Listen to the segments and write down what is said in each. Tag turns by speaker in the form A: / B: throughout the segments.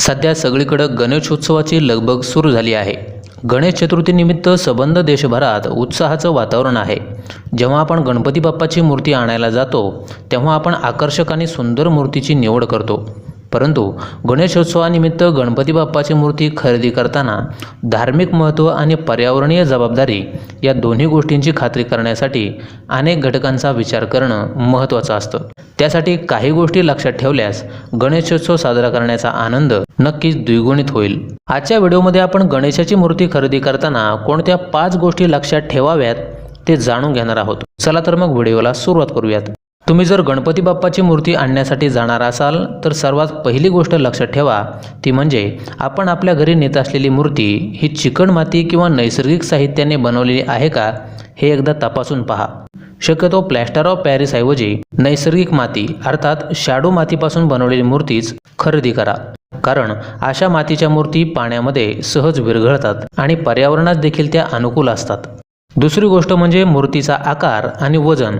A: सध्या सगळीकडं गणेशोत्सवाची लगबग सुरू झाली आहे. गणेश चतुर्थीनिमित्त सबंध देशभरात उत्साहाचं वातावरण आहे. जेव्हा आपण गणपती बाप्पाची मूर्ती आणायला जातो तेव्हा आपण आकर्षक आणि सुंदर मूर्तीची निवड करतो. परंतु गणेशोत्सवानिमित्त गणपती बाप्पाची मूर्ती खरेदी करताना धार्मिक महत्त्व आणि पर्यावरणीय जबाबदारी या दोन्ही गोष्टींची खात्री करण्यासाठी अनेक घटकांचा विचार करणं महत्त्वाचं असतं. त्यासाठी काही गोष्टी लक्षात ठेवल्यास गणेशोत्सव साजरा करण्याचा आनंद नक्कीच द्विगुणित होईल. आजच्या व्हिडिओमध्ये आपण गणेशाची मूर्ती खरेदी करताना कोणत्या पाच गोष्टी लक्षात ठेवाव्यात ते जाणून घेणार आहोत. चला तर मग व्हिडिओला सुरुवात करूयात. तुम्ही जर गणपती बाप्पाची मूर्ती आणण्यासाठी जाणार असाल तर सर्वात पहिली गोष्ट लक्षात ठेवा ती म्हणजे आपण आपल्या घरी नेत असलेली मूर्ती ही चिकण माती किंवा नैसर्गिक साहित्याने बनवलेली आहे का हे एकदा तपासून पहा. शक्यतो प्लॅस्टर ऑफ पॅरिसऐवजी नैसर्गिक माती अर्थात शाडू मातीपासून बनवलेली मूर्तीच खरेदी करा. कारण अशा मातीच्या मूर्ती पाण्यामध्ये सहज विरघळतात आणि पर्यावरणात देखील त्या अनुकूल असतात. दुसरी गोष्ट म्हणजे मूर्तीचा आकार आणि वजन.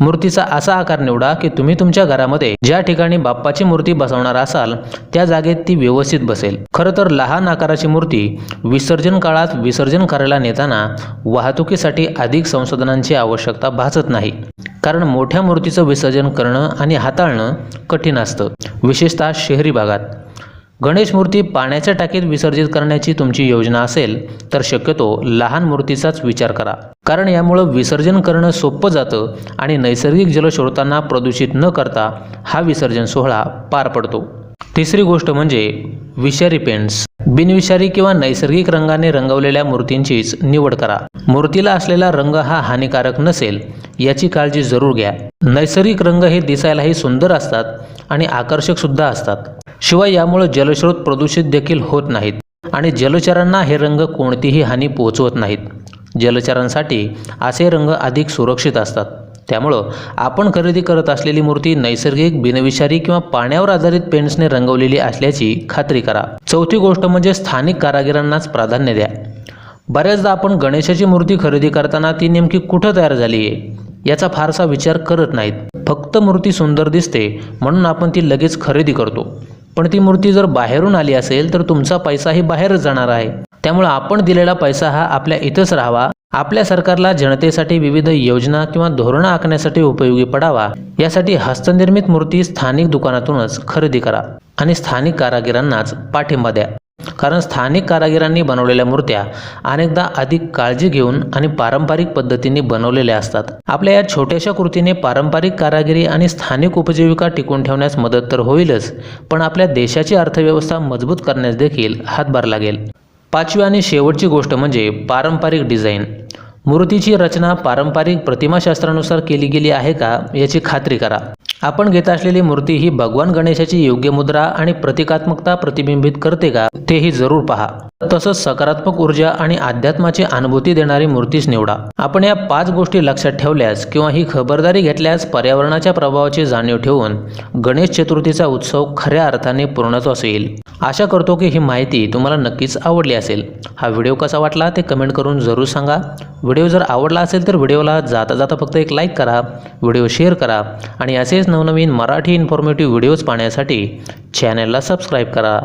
A: मूर्तीचा असा आकार निवडा की तुम्ही तुमच्या घरामध्ये ज्या ठिकाणी बाप्पाची मूर्ती बसवणार असाल त्या जागेत ती व्यवस्थित बसेल. खरं तर लहान आकाराची मूर्ती विसर्जन काळात विसर्जन करायला नेताना वाहतुकीसाठी अधिक संशोधनांची आवश्यकता भासत नाही. कारण मोठ्या मूर्तीचं विसर्जन करणं आणि हाताळणं कठीण असतं विशेषतः शहरी भागात. गणेश मूर्ती पाण्याच्या टाकीत विसर्जित करण्याची तुमची योजना असेल तर शक्यतो लहान मूर्तीचाच विचार करा. कारण यामुळं विसर्जन करणं सोपं जातं आणि नैसर्गिक जलस्रोतांना प्रदूषित न करता हा विसर्जन सोहळा पार पडतो. तिसरी गोष्ट म्हणजे विषारी पेंट्स. बिनविषारी किंवा नैसर्गिक रंगाने रंगवलेल्या मूर्तींचीच निवड करा. मूर्तीला असलेला रंग हा हानिकारक नसेल याची काळजी जरूर घ्या. नैसर्गिक रंग हे दिसायलाही सुंदर असतात आणि आकर्षक सुद्धा असतात. शिवाय यामुळे जलस्रोत प्रदूषित देखील होत नाहीत. आणि जलचरांना हे रंग कोणतीही हानी पोहोचवत नाहीत. जलचरांसाठी असे रंग अधिक सुरक्षित असतात. त्यामुळं आपण खरेदी करत असलेली मूर्ती नैसर्गिक बिनविषारी किंवा पाण्यावर आधारित पेंट्सने रंगवलेली असल्याची खात्री करा. चौथी गोष्ट म्हणजे स्थानिक कारागिरांनाच प्राधान्य द्या. बऱ्याचदा आपण गणेशाची मूर्ती खरेदी करताना ती नेमकी कुठं तयार झाली आहे याचा फारसा विचार करत नाहीत. फक्त मूर्ती सुंदर दिसते म्हणून आपण ती लगेच खरेदी करतो. पण ती मूर्ती जर बाहेरून आली असेल तर तुमचा पैसाही बाहेरच जाणार आहे. त्यामुळे आपण दिलेला पैसा हा आपल्या इथंच राहावा. आपल्या सरकारला जनतेसाठी विविध योजना किंवा धोरणं आखण्यासाठी उपयोगी पडावा. यासाठी हस्तनिर्मित मूर्ती स्थानिक दुकानातूनच खरेदी करा आणि स्थानिक कारागिरांनाच पाठिंबा द्या. कारण स्थानिक कारागिरांनी बनवलेल्या मूर्त्या अनेकदा अधिक काळजी घेऊन आणि पारंपरिक पद्धतीने बनवलेल्या असतात. आपल्या या छोट्याशा कृतीने पारंपरिक कारागिरी आणि स्थानिक उपजीविका टिकून ठेवण्यास मदत तर होईलच पण आपल्या देशाची अर्थव्यवस्था मजबूत करण्यास देखील हातभार लागेल. पाचवी आणि शेवटची गोष्ट म्हणजे पारंपरिक डिझाईन. मूर्तीची रचना पारंपरिक प्रतिमाशास्त्रानुसार केली गेली आहे का याची खात्री करा. आपण घेत असलेली मूर्ती ही भगवान गणेशाची योग्य मुद्रा आणि प्रतिकात्मकता प्रतिबिंबित करते का तेही जरूर पहा. तसंच सकारात्मक ऊर्जा आणि अध्यात्माची अनुभूती देणारी मूर्तीच निवडा. आपण या पाच गोष्टी लक्षात ठेवल्यास किंवा ही खबरदारी घेतल्यास पर्यावरणाच्या प्रभावाची जाणीव ठेवून गणेश चतुर्थीचा उत्सव खऱ्या अर्थाने पूर्णत्वास येईल आशा करतो की ही माहिती तुम्हाला नक्कीच आवडली असेल. हा व्हिडिओ कसा वाटला ते कमेंट करून जरूर सांगा. व्हिडिओ जर आवडला असेल तर व्हिडिओला जाता जाता फक्त एक लाईक करा व्हिडिओ शेअर करा आणि असेच नवनवीन मराठी इन्फॉर्मेटिव्ह व्हिडिओज पाहण्यासाठी चॅनलला सबस्क्राईब करा.